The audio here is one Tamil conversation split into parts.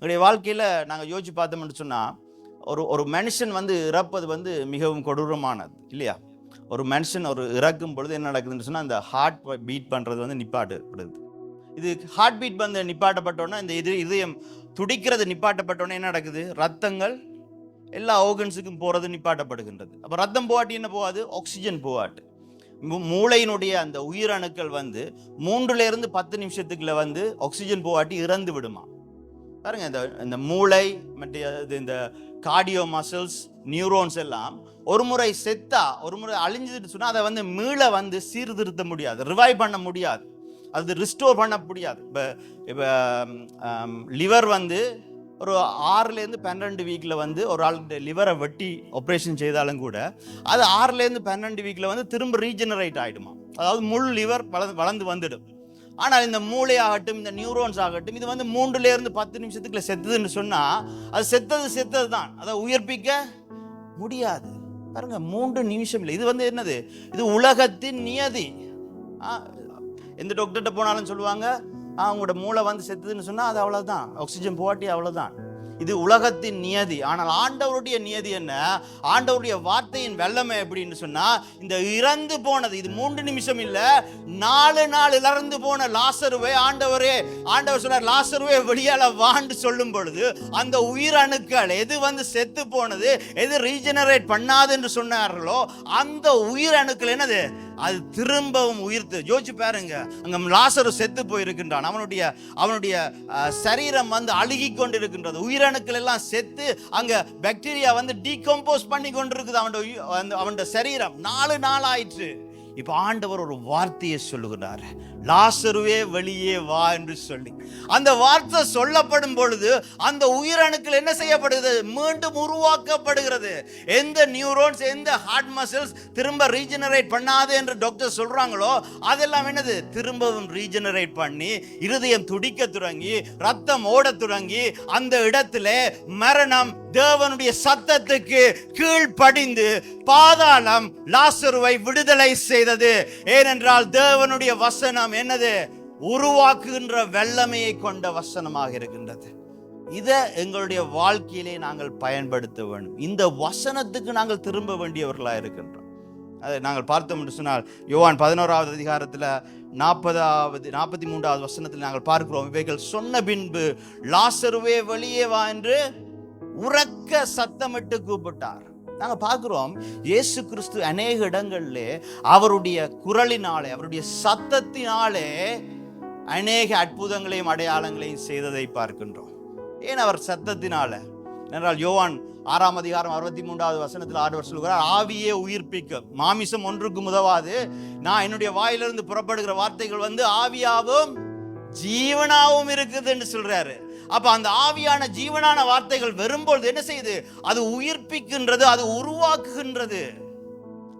எங்களுடைய வாழ்க்கையில் நாங்கள் யோசிச்சு பார்த்தோம்னு சொன்னால் ஒரு ஒரு மனுஷன் வந்து இறப்பது வந்து மிகவும் கொடூரமானது இல்லையா? ஒரு மனுஷன் ஒரு இறக்கும் பொழுது என்ன நடக்குதுன்னு சொன்னால் அந்த ஹார்ட் பீட் பண்ணுறது வந்து நிப்பாட்டப்படுது. இது ஹார்ட் பீட் வந்து நிப்பாட்டப்பட்டோன்னா இந்த இது இதயம் துடிக்கிறது நிப்பாட்டப்பட்டோன்னே என்ன நடக்குது? ரத்தங்கள் எல்லா ஓகன்ஸுக்கும் போகிறது நிப்பாட்டப்படுகின்றது. அப்போ ரத்தம் போகாட்டி என்ன போகாது ஆக்சிஜன் போகாட்டு மூ- மூளையினுடைய அந்த உயிரணுக்கள் வந்து மூன்றுலேருந்து பத்து நிமிஷத்துக்குள்ள வந்து ஆக்சிஜன் போகாட்டி இறந்து விடுமா? பாருங்க இந்த இந்த மூளை மற்ற இது இந்த கார்டியோ மசில்ஸ் நியூரோன்ஸ் எல்லாம் ஒரு முறை செத்தா ஒரு முறை அழிஞ்சிட்டு சொன்னால் அதை வந்து மீள வந்து சீர்திருத்த முடியாது ரிவைவ் பண்ண முடியாது. அது ரிஸ்டோர் பண்ண முடியாது. இப்போ இப்போ லிவர் வந்து ஒரு ஆறுலேருந்து பன்னெண்டு வீக்கில் வந்து ஒரு ஆளுடைய லிவரை வெட்டி ஆப்ரேஷன் செய்தாலும் கூட அது ஆறுலேருந்து பன்னெண்டு வீக்கில் வந்து திரும்ப ரீஜெனரேட் ஆகிடுமா அதாவது முள் லிவர் வளர்ந்து வளர்ந்து வந்துடும். ஆனால் இந்த மூளை ஆகட்டும் இந்த நியூரோன்ஸ் ஆகட்டும் இது வந்து மூன்றுலேருந்து பத்து நிமிஷத்துக்குள்ள செத்துதுன்னு சொன்னால் அது செத்தது செத்தது தான். அதை உயிர்ப்பிக்க முடியாது. பாருங்க மூன்று நிமிஷம் இல்லை. இது வந்து என்னது? இது உலகத்தின் நியதி. ஆ, எந்த டாக்டர்கிட்ட போனாலும் சொல்லுவாங்க ஆ உங்களோட மூளை வந்து செத்துதுன்னு சொன்னால் அது அவ்வளோதான் ஆக்சிஜன் போட்டி அவ்வளோதான் இது உலகத்தின் நியதி. ஆனால் ஆண்டவருடைய நியதி என்ன? ஆண்டவருடைய வார்த்தையின் வெள்ளமை எப்படின்னு சொன்னா இந்த இறந்து போனது இது மூன்று நிமிஷம் இல்ல நாலு நாள் இறந்து போன லாசருவே ஆண்டவரே. ஆண்டவர் சொன்னார் லாசருவே வெளியால வாண்டு சொல்லும் பொழுது அந்த உயிரணுக்கள் எது வந்து செத்து போனது எது ரீஜெனரேட் பண்ணாது என்று சொன்னார்களோ அந்த உயிரணுக்கள் என்னது? அது திரும்பவும் உயிர்த்து. யோசிச்சு பாருங்க. அங்க லாசரு செத்து போயிருக்கின்றான். அவனுடைய அவனுடைய சரீரம் வந்து அழுகி கொண்டிருக்கின்றது. உயிரணுக்கள் எல்லாம் செத்து அங்க பாக்டீரியா வந்து டீகம்போஸ் பண்ணி கொண்டிருக்குது. அவனுடைய உயி- அவனுடைய சரீரம். நாலு நாள் ஆயிற்று. இப்போ ஆண்டவர் ஒரு வார்த்தையை சொல்லுகிறார். லாசருவே வெளியே வா என்று சொல்லி. அந்த வார்த்தை சொல்லப்படும் பொழுது அந்த உயிரணுக்கள் என்ன செய்யப்படுகிறது? மீண்டும் உருவாக்கப்படுகிறது. எந்த நியூரோன்ஸ் எந்த ஹார்ட் மசில்ஸ் திரும்ப ரீஜெனரேட் பண்ணாது என்று டாக்டர் சொல்றாங்களோ அதெல்லாம் என்னது? திரும்பவும் ரீஜெனரேட் பண்ணி இருதயம் துடிக்க தொடங்கி ரத்தம் ஓட தொடங்கி அந்த இடத்துல மரணம் தேவனுடைய சத்தத்துக்கு கீழ்ப்படிந்து பாதாளம் லாசருவை விடுதலை செய்தது. ஏனென்றால் தேவனுடைய வசனம் என்னது? உருவாக்குகின்ற வெள்ளமையை கொண்ட வசனமாக இருக்கின்றது. இதை எங்களுடைய வாழ்க்கையிலே நாங்கள் பயன்படுத்த வேண்டும். இந்த வசனத்துக்கு நாங்கள் திரும்ப வேண்டியவர்களாக இருக்கின்றோம். அதை நாங்கள் பார்த்தோம் என்று சொன்னால் யோவான் பதினோராவது அதிகாரத்தில் நாற்பதாவது நாற்பத்தி மூன்றாவது வசனத்தில் நாங்கள் பார்க்கிறோம். இவைகள் சொன்ன பின்பு லாசருவே வெளியே வா என்று உறக்க சத்தமிட்டு கூப்பிட்டார். நாங்கள் பார்க்கிறோம் இயேசு கிறிஸ்து அநேக இடங்களிலே அவருடைய குரலினாலே அவருடைய சத்தத்தினாலே அநேக அற்புதங்களையும் அடையாளங்களையும் செய்ததை பார்க்கின்றோம். ஏன் அவர் சத்தத்தினால? என்றால் யோவான் ஆறாம் அதிகாரம் அறுபத்தி மூன்றாவது வசனத்தில் ஆண்டவர் சொல்கிறார் ஆவியே உயிர்ப்பிக்கும் மாமிசம் ஒன்றுக்கு உதவாது. நான் என்னுடைய வாயிலிருந்து புறப்படுகிற வார்த்தைகள் வந்து ஆவியாவும் ஜீவனாவும் இருக்குது என்று சொல்றாரு. அப்ப அந்த ஆவியான ஜீவனான வார்த்தைகள் வரும்பொழுது என்ன செய்யுது? அது உயிர்ப்பிக்கின்றது அது உருவாக்குகின்றது.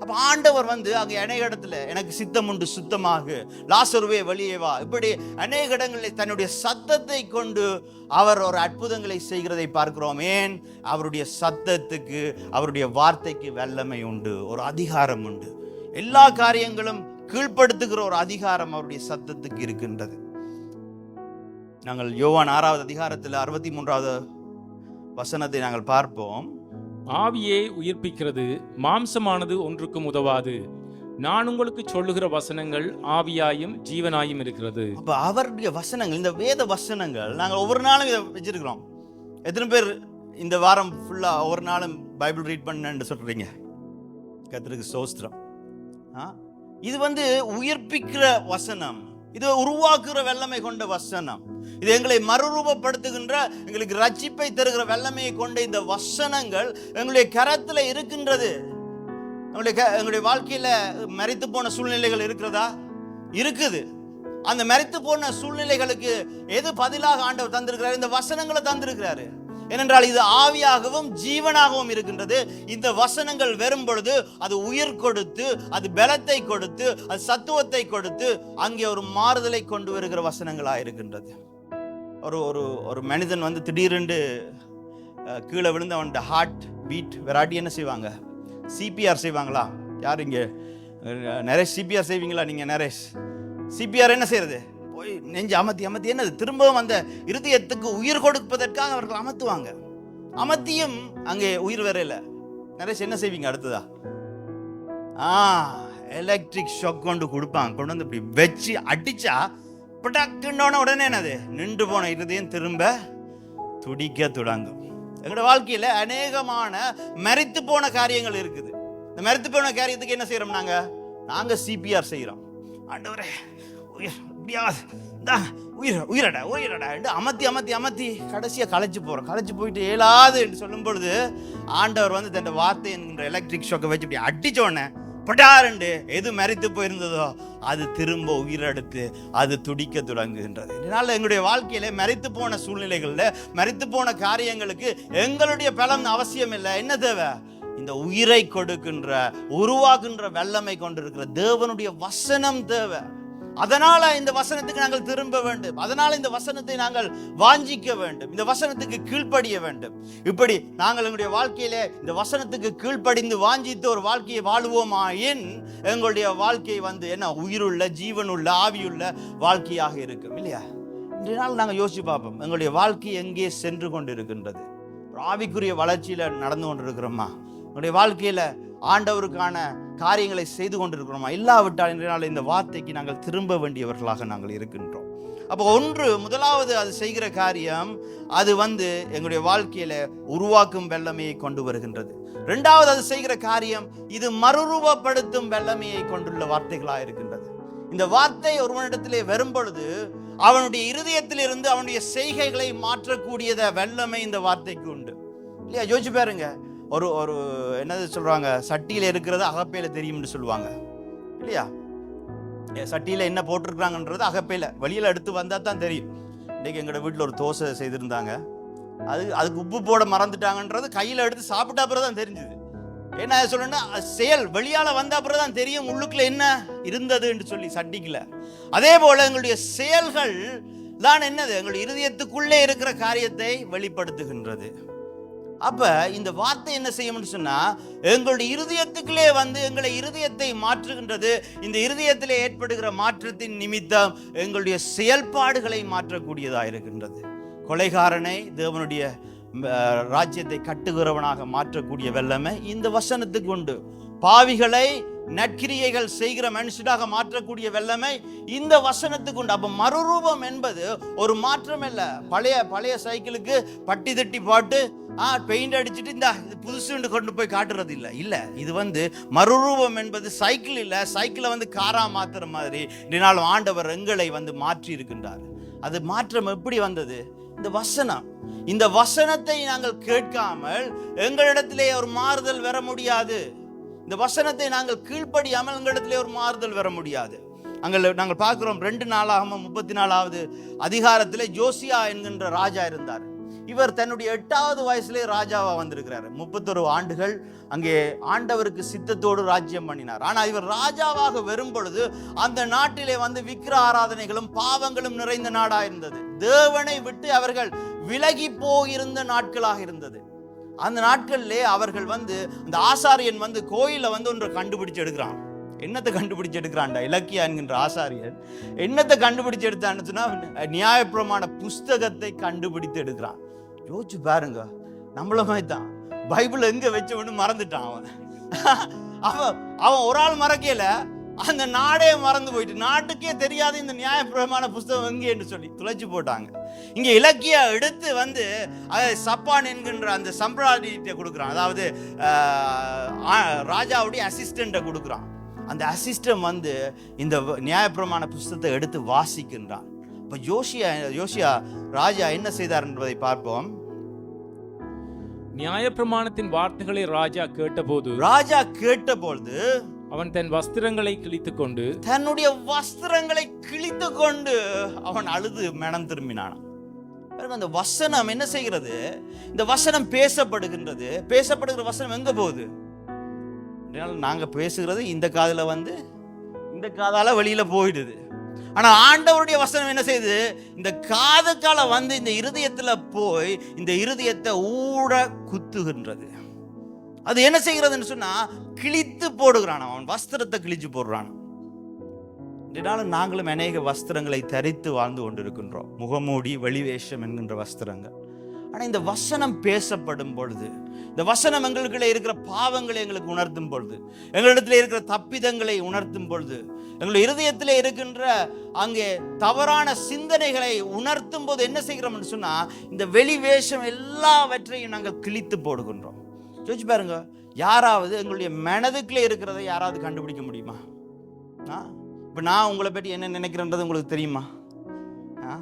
அப்ப ஆண்டவர் வந்து அங்க அநேக இடத்துல எனக்கு சித்தம் உண்டு சுத்தமாக. லாசருவே வெளியே வா. இப்படி அநேக இடங்களில் தன்னுடைய சத்தத்தை கொண்டு அவர் ஒரு அற்புதங்களை செய்கிறதை பார்க்கிறோம். ஏன்? அவருடைய சத்தத்துக்கு அவருடைய வார்த்தைக்கு வல்லமை உண்டு ஒரு அதிகாரம் உண்டு. எல்லா காரியங்களும் கீழ்ப்படுத்துகிற ஒரு அதிகாரம் அவருடைய சத்தத்துக்கு இருக்கின்றது. நாங்கள் யோவான் ஆறாவது அதிகாரத்தில் அறுபத்தி மூன்றாவது வசனத்தை நாங்கள் பார்ப்போம். ஆவியே உயிர்ப்பிக்கிறது மாம்சமானது ஒன்றுக்கும் உதவாது. நான் உங்களுக்கு சொல்லுகிற வசனங்கள் ஆவியாயும் ஜீவனாயும் இருக்கிறது. அப்ப அவருடைய வசனங்கள் இந்த வேத வசனங்கள் நாங்கள் ஒவ்வொரு நாளும் இதை வச்சிருக்கிறோம். எத்தனை பேர் இந்த வாரம் ஃபுல்லா ஒவ்வொரு நாளும் பைபிள் ரீட் பண்ணேன்னு சொல்றீங்க? கத்திரிக்கு சோஸ்திரம்? இது வந்து உயிர்ப்பிக்கிற வசனம். இது உருவாக்குற வெள்ளமை கொண்ட வசனம். இது எங்களை மறுரூபப்படுத்துகின்ற எங்களுக்கு ரட்சிப்பை தருகிற வெள்ளமையை கொண்ட இந்த வசனங்கள் எங்களுடைய கரத்துல இருக்கின்றது. எங்களுடைய க- எங்களுடைய வாழ்க்கையில மறைத்து போன சூழ்நிலைகள் இருக்கிறதா? இருக்குது. அந்த மறைத்து போன சூழ்நிலைகளுக்கு எது பதிலாக ஆண்டவர் தந்திருக்கிறார்? இந்த வசனங்களை தந்திருக்கிறாரு. ஏனென்றால் இது ஆவியாகவும் ஜீவனாகவும் இருக்கின்றது. இந்த வசனங்கள் வரும் பொழுது அது உயிர் கொடுத்து அது பலத்தை கொடுத்து அது சத்துவத்தை கொடுத்து அங்கே ஒரு மாறுதலை கொண்டு வருகிற வசனங்களாக இருக்கின்றது. ஒரு ஒரு ஒரு மனிதன் வந்து திடீரென்று கீழே விழுந்து அவன்கிட்ட ஹார்ட் பீட் வெராட்டி என்ன செய்வாங்க? சிபிஆர் செய்வாங்களா? யார் இங்கே? நரேஷ் சிபிஆர் செய்வீங்களா நீங்கள் நரேஷ் சிபிஆர் என்ன செய்யறது? போய் நெஞ்சு அமர்த்தி அமர்த்தி என்னது? திரும்பவும் அந்த இருதயத்துக்கு உயிர் கொடுப்பதற்காக அவர்கள் அமர்த்துவாங்க அமர்த்தியும் அங்கே உயிர் வரையில நிறைய என்ன செய்வீங்க அடுத்ததா? ஆ எலக்ட்ரிக் ஷாக் கொண்டு கொடுப்பாங்க. கொண்டு வந்து இப்படி வச்சு அடிச்சா பட்டாக்குன்னோன உடனே என்னது? நின்று போன இருதயம் திரும்ப துடிக்க தொடங்கும். எங்களோட வாழ்க்கையில அநேகமான மரித்து போன காரியங்கள் இருக்குது. இந்த மரித்து போன காரியத்துக்கு என்ன செய்கிறோம் நாங்க? நாங்கள் சிபிஆர் செய்யறோம் ஆண்டவரே உயிர் முடியாது இந்தா உயிர் உயிரடா உயிரடா என்று அமர்த்தி அமர்த்தி அமர்த்தி கடைசியா களைச்சி போகிறோம் களைச்சி போயிட்டு இயலாது என்று சொல்லும் பொழுது ஆண்டவர் வந்து தன் வார்த்தை என்கின்ற எலக்ட்ரிக் ஷோக்கை வச்சு இப்படி அடித்தோடனே பட்டாரண்டு பட்டாருண்டு எது மறைத்து போயிருந்ததோ அது திரும்ப உயிரெடுத்து அது துடிக்க தொடங்குகின்றது. இதனால் எங்களுடைய வாழ்க்கையில மறைத்து போன சூழ்நிலைகளில் மறைத்து போன காரியங்களுக்கு எங்களுடைய பலம் அவசியம் இல்லை என்ன தேவை? இந்த உயிரை கொடுக்கின்ற உருவாகின்ற வல்லமை கொண்டிருக்கிற தேவனுடைய வசனம் தேவை. அதனால இந்த வசனத்துக்கு நாங்கள் திரும்ப வேண்டும். அதனால இந்த வசனத்தை நாங்கள் வாஞ்சிக்க வேண்டும். இந்த வசனத்துக்கு கீழ்ப்படிய வேண்டும். இப்படி நாங்கள் எங்களுடைய வாழ்க்கையிலே இந்த வசனத்துக்கு கீழ்ப்படிந்து வாஞ்சித்து ஒரு வாழ்க்கையை வாழுவோமாயின் எங்களுடைய வாழ்க்கை வந்து என்ன? உயிருள்ள ஜீவனுள்ள ஆவியுள்ள வாழ்க்கையாக இருக்கும். இல்லையா? இன்றைய நாள் நாங்கள் யோசிச்சு பார்ப்போம். எங்களுடைய வாழ்க்கை எங்கே சென்று கொண்டு இருக்கின்றது ஆவிக்குரிய வளர்ச்சியில நடந்து கொண்டிருக்கிறோமா? எங்களுடைய வாழ்க்கையில ஆண்டவருக்கான காரியங்களை செய்து கொண்டிருக்கிறோமா? இல்லாவிட்டால் இன்றைய இந்த வார்த்தைக்கு நாங்கள் திரும்ப வேண்டியவர்களாக நாங்கள் இருக்கின்றோம். அப்போ ஒன்று முதலாவது அது செய்கிற காரியம் அது வந்து எங்களுடைய வாழ்க்கையில உருவாக்கும் வெள்ளமையை கொண்டு வருகின்றது. ரெண்டாவது அது செய்கிற காரியம் இது மறுரூபப்படுத்தும் வெள்ளமையை கொண்டுள்ள வார்த்தைகளாக இருக்கின்றது. இந்த வார்த்தை ஒருவனிடத்திலே வரும் பொழுது அவனுடைய இருதயத்திலிருந்து அவனுடைய செய்கைகளை மாற்றக்கூடியத வெள்ளமை இந்த வார்த்தைக்கு உண்டு. இல்லையா? யோசிச்சு பாருங்க. ஒரு ஒரு என்னது சொல்கிறாங்க சட்டியில் இருக்கிறது அகப்பையில் தெரியும்னு சொல்லுவாங்க. இல்லையா? சட்டியில் என்ன போட்டிருக்கிறாங்கன்றது அகப்பையில். வெளியில் எடுத்து வந்தால் தான் தெரியும். இன்றைக்கி எங்களோட வீட்டில் ஒரு தோசை செய்திருந்தாங்க. அது அதுக்கு உப்பு போட மறந்துட்டாங்கன்றது கையில் எடுத்து சாப்பிட்டா பிறகு தான் தெரிஞ்சுது. என்ன சொல்லணும்னா செயல் வெளியால் வந்த அப்புறம் தான் தெரியும் உள்ளுக்குள்ள என்ன இருந்ததுன்னு சொல்லி சட்டிக்கல அதே போல் எங்களுடைய செயல்கள் தான் என்னது? எங்களுடைய இருதயத்துக்குள்ளே இருக்கிற காரியத்தை வெளிப்படுத்துகின்றது. அப்ப இந்த வார்த்தை என்ன செய்யும்னு சொன்னா எங்களுடைய இருதயத்துக்குள்ளே வந்து எங்களை இருதயத்தை மாற்றுகின்றது. இந்த இருதயத்தில் ஏற்படுகிற மாற்றத்தின் நிமித்தம் எங்களுடைய செயல்பாடுகளை மாற்றக்கூடியதாக இருக்கின்றது. கொலைகாரனை தேவனுடைய ராஜ்யத்தை கட்டுகிறவனாக மாற்றக்கூடிய வல்லமை இந்த வசனத்துக்கு உண்டு. பாவிகளை நற்கிரியைகள் செய்கிற மனுஷனாக மாற்றக்கூடிய வெள்ளமை இந்த வசனத்துக்கு உண்டு. அப்போ மறுரூபம் என்பது ஒரு மாற்றம் இல்லை. பழைய பழைய சைக்கிளுக்கு பட்டி தட்டி போட்டு ஆ பெயிண்ட் அடிச்சுட்டு இந்த இது புதுசுன்னு கொண்டு போய் காட்டுறது இல்லை. இல்லை இது வந்து மறுரூபம் என்பது சைக்கிள் இல்லை. சைக்கிளை வந்து காராக மாற்றுற மாதிரி இதனாலும் ஆண்டவர் எங்களை வந்து மாற்றி இருக்கின்றார். அது மாற்றம் எப்படி வந்தது? இந்த வசனம். இந்த வசனத்தை நாங்கள் கேட்காமல் எங்களிடத்திலே ஒரு மாறுதல் வர முடியாது. இந்த வசனத்தை நாங்கள் கீழ்ப்படியாமல் எங்களிடத்திலே ஒரு மாறுதல் வர முடியாது. அங்கே நாங்கள் பார்க்குறோம் ரெண்டு நாளாகவும் முப்பத்தி நாலாவது அதிகாரத்திலே ஜோசியா என்கின்ற ராஜா இருந்தார். இவர் தன்னுடைய எட்டாவது வயசுலே ராஜாவா வந்திருக்கிறார். முப்பத்தொரு ஆண்டுகள் அங்கே ஆண்டவருக்கு சித்தத்தோடு ராஜ்யம் பண்ணினார். ஆனால் இவர் ராஜாவாக வரும் பொழுது அந்த நாட்டிலே வந்து விக்கிர ஆராதனைகளும் பாவங்களும் நிறைந்த நாடா இருந்தது தேவனை விட்டு அவர்கள் விலகி போயிருந்த நாட்களாக இருந்தது. அந்த நாட்கள்லே அவர்கள் வந்து அந்த ஆசாரியன் வந்து கோயிலை வந்து ஒன்றை கண்டுபிடிச்சு எடுக்கிறான். என்னத்தை கண்டுபிடிச்சு எடுக்கிறான்டா? இலக்கியா என்கின்ற ஆசாரியன். என்னத்தை கண்டுபிடிச்சு எடுத்தான்னு சொன்னா நியாயப்பிரமாண புஸ்தகத்தை கண்டுபிடித்து எடுக்கிறான். யோசிச்சு பாருங்க. நம்மள மாதிரி தான். பைபிள் எங்கே வச்சவனு மறந்துட்டான் அவன். அவன் அவன் ஒரு ஆள் மறக்கல. அந்த நாடே மறந்து போயிட்டு நாட்டுக்கே தெரியாத இந்த நியாயப்பிரமாண புஸ்தகம் எங்கே என்று சொல்லி துளைச்சு போட்டாங்க. இங்க இலக்கிய எடுத்து வந்து அதை சப்பான் என்கின்ற அந்த சம்பிரதாயத்தை கொடுக்குறான். அதாவது ராஜாவுடைய அசிஸ்டண்ட்டை கொடுக்குறான். அந்த அசிஸ்டம் வந்து இந்த நியாயப்பிரமாண புஸ்தகத்தை எடுத்து வாசிக்கின்றான். இப்போ யோசியா யோசியா ராஜா என்ன செய்தார் என்பதை பார்ப்போம். நியாயப்பிரமாணத்தின் வார்த்தைகளை ராஜா கேட்டபோது ராஜா கேட்டபொழுது அவன் தன் வஸ்திரங்களை கிழித்து கொண்டு தன்னுடைய வஸ்திரங்களை கிழித்து கொண்டு அவன் அழுது மனம் திரும்பினான் பாருங்க, அந்த வசனம் என்ன செய்கிறது? இந்த வசனம் பேசப்படுகின்றது. பேசப்படுகிற வசனம் எங்க போகுது? நாங்கள் நாங்க பேசுகிறது இந்த காதில் வந்து இந்த காதால வெளியில போயிடுது. ஆனா ஆண்டவருடைய வசனம் என்ன செய்யுது இந்த காதுக்கால வந்து இந்த இருதயத்துல போய் இந்த இருதயத்தை ஊட குத்துகின்றது. அது என்ன செய்கிறதுன்னு சொன்னா கிழித்து போடுகிறான் அவன் வஸ்திரத்தை கிழிச்சு போடுறான். இதனால நாங்களும் அநேக வஸ்திரங்களை தரித்து வாழ்ந்து கொண்டிருக்கின்றோம். முகமூடி வெளிவேஷம் என்கின்ற வஸ்திரங்கள். ஆனால் இந்த வசனம் பேசப்படும் பொழுது இந்த வசனம் எங்களுக்குள்ளே இருக்கிற பாவங்களை எங்களுக்கு உணர்த்தும் பொழுது எங்களிடத்தில் இருக்கிற தப்பிதங்களை உணர்த்தும் பொழுது எங்களுடைய இருதயத்தில் இருக்கின்ற அங்கே தவறான சிந்தனைகளை உணர்த்தும் போது என்ன செய்கிறோம்னு சொன்னால் இந்த வெளி வேஷம் எல்லாவற்றையும் நாங்கள் கிழித்து போடுகின்றோம். யோசிச்சு பாருங்க. யாராவது எங்களுடைய மனதுக்குள்ளே இருக்கிறத யாராவது கண்டுபிடிக்க முடியுமா? ஆ? இப்போ நான் உங்களை பற்றி என்ன நினைக்கிறேன்றது உங்களுக்கு தெரியுமா? ஆ?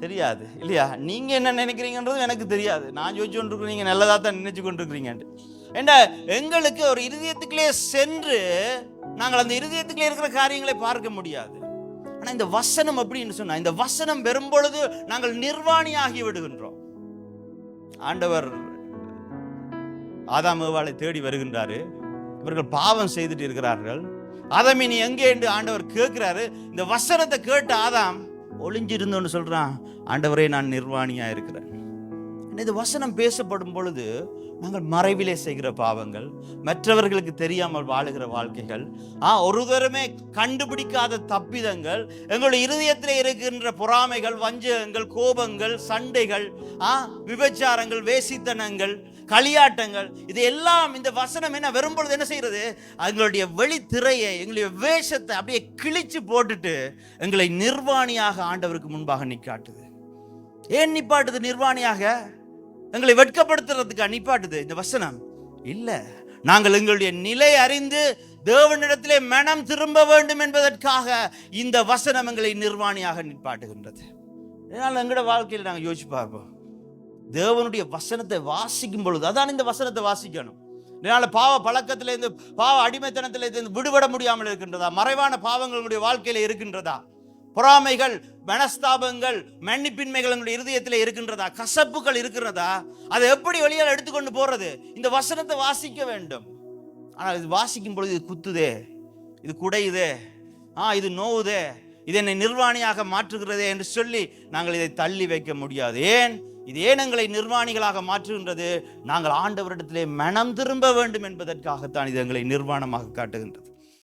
தெரியாது இல்லையா? நீங்கள் என்ன நினைக்கிறீங்கன்றது எனக்கு தெரியாது. நான் யோசிச்சு கொண்டிருக்கிறேன் நீங்கள் நல்லதாக தான் நினைச்சு கொண்டிருக்கிறீங்கன்ட்டு. ஏண்டா எங்களுக்கு ஒரு இருதயத்துக்குள்ளே சென்று நாங்கள் அந்த இருதயத்துக்குள்ளே இருக்கிற காரியங்களை பார்க்க முடியாது. ஆனால் இந்த வசனம் அப்படின்னு சொன்னா இந்த வசனம் பெறும்பொழுது நாங்கள் நிர்வாணி ஆகி விடுகின்றோம். ஆண்டவர் ஆதாம் ஏவாளை தேடி வருகின்றாரு. இவர்கள் பாவம் செய்துட்டு இருக்கிறார்கள். ஆதாம் நீ எங்கே என்று ஆண்டவர் கேட்கிறாரு. இந்த வசனத்தை கேட்டு ஆதாம் ஒளிஞ்சிருந்தோன்னு சொல்றான். ஆண்டவரே நான் நிர்வாணியா இருக்கிறேன். இந்த வசனம் பேசப்படும் பொழுது நாங்கள் மறைவிலே செய்கிற பாவங்கள் மற்றவர்களுக்கு தெரியாமல் வாழுகிற வாழ்க்கைகள் ஆ ஒருவருமே கண்டுபிடிக்காத தப்பிதங்கள் எங்களுடைய இருதயத்தில் இருக்கின்ற பொறாமைகள் வஞ்சகங்கள் கோபங்கள் சண்டைகள் ஆ விபச்சாரங்கள் வேசித்தனங்கள் களியாட்டங்கள் இது எல்லாம் இந்த வசனம் என்ன வரும்பொழுது என்ன செய்யறது எங்களுடைய வெளித்திரையை எங்களுடைய வேஷத்தை அப்படியே கிழிச்சு போட்டுட்டு எங்களை நிர்வாணியாக ஆண்டவருக்கு முன்பாக நிக்காட்டுது ஏன் நிப்பாட்டுது நிர்வாணியாக? எங்களை வெட்கப்படுத்துறதுக்கு நிப்பாட்டுது? இந்த வசனம். இல்லை நாங்கள் எங்களுடைய நிலை அறிந்து தேவனிடத்திலே மனம் திரும்ப வேண்டும் என்பதற்காக இந்த வசனம் எங்களை நிர்வாணியாக நிற்பாட்டுகின்றது இதனால் எங்களோட வாழ்க்கையில் நாங்கள் யோசிச்சு பார்ப்போம். தேவனுடைய வசனத்தை வாசிக்கும் பொழுது அதான் இந்த வசனத்தை வாசிக்கணும். இதனால பாவ பழக்கத்துலேருந்து பாவ அடிமைத்தனத்துல இருந்து விடுபட முடியாமல் இருக்கின்றதா? மறைவான பாவங்களுடைய வாழ்க்கையில இருக்கின்றதா? பொறாமைகள் மனஸ்தாபங்கள் மன்னிப்பின்மைகள் எங்களுடைய இருதயத்தில் இருக்கின்றதா? கசப்புகள் இருக்கிறதா? அதை எப்படி வெளியால் எடுத்துக்கொண்டு போறது? இந்த வசனத்தை வாசிக்க வேண்டும். ஆனால் இது வாசிக்கும் பொழுது இது குத்துதே இது குடையுதே ஆ இது நோவுதே இது என்னை நிர்வாணியாக மாற்றுகிறதே என்று சொல்லி நாங்கள் இதை தள்ளி வைக்க முடியாது. ஏன்? இது ஏன் நிர்வாணிகளாக மாற்றுகின்றது? நாங்கள் ஆண்டவரிடத்திலே மனம் திரும்ப வேண்டும் என்பதற்காகத்தான் இது எங்களை நிர்வாணமாக காட்டுகின்றது.